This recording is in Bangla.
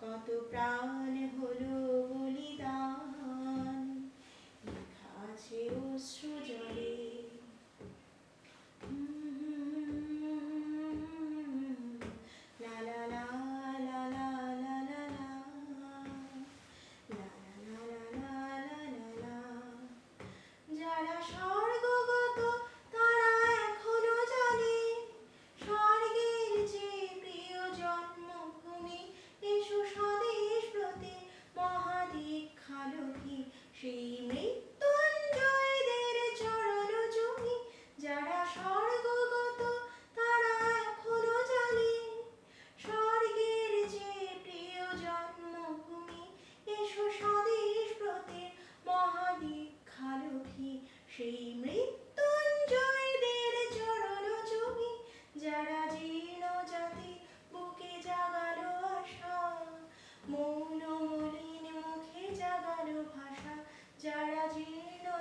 কত প্রাণ হলো বলিদান। আছে অশ্রু